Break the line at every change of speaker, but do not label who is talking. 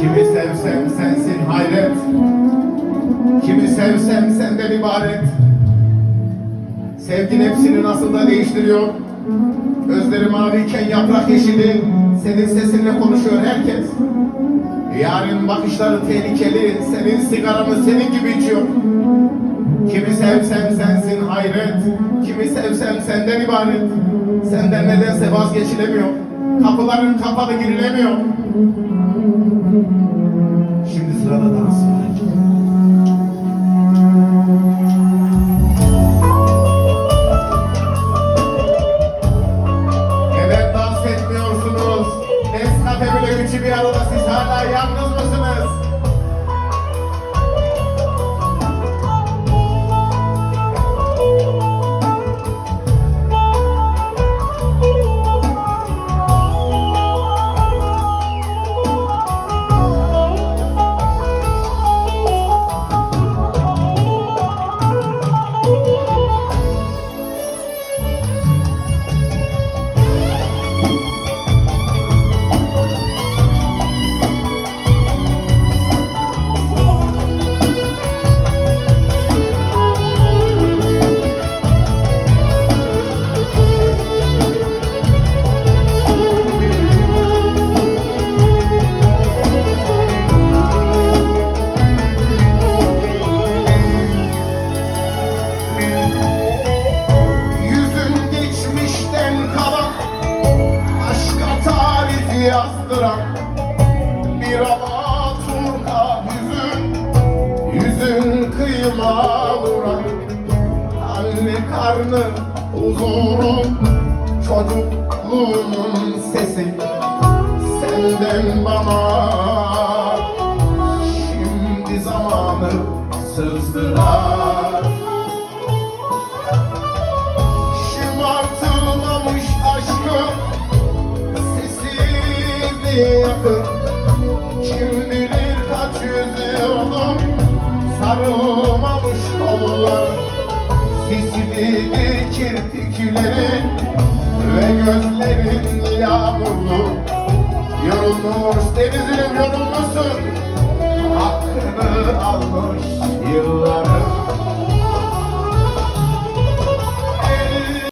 Kimi sevsem sensin hayret. Kimi sevsem senden ibaret. Sevgin hepsini nasıl da değiştiriyor? Gözleri maviyken yaprak yeşili Senin sesinle konuşuyor herkes. Yarın bakışları tehlikeli Senin sigaranı senin gibi içiyor. Kimi sevsem sensin hayret Kimi sevsem senden ibaret. Senden nedense vazgeçilemiyor Kapıların kapalı girilemiyor. Yeah. Yazdıran Bir alaturka yüzün Yüzün kıyıma vuran Anne karnı huzurun Çocukluğumun sesi. Senden bana Şimdi zamanı sızdırar Sessizliğe yakın. Kim bilir kaç yüzyıldır Sarılmamış kollar Sisli kirpiklerin Ve gözlerin yağmurlu Yorulmuş denizim yorulmuşsun. Hakkını almış yılların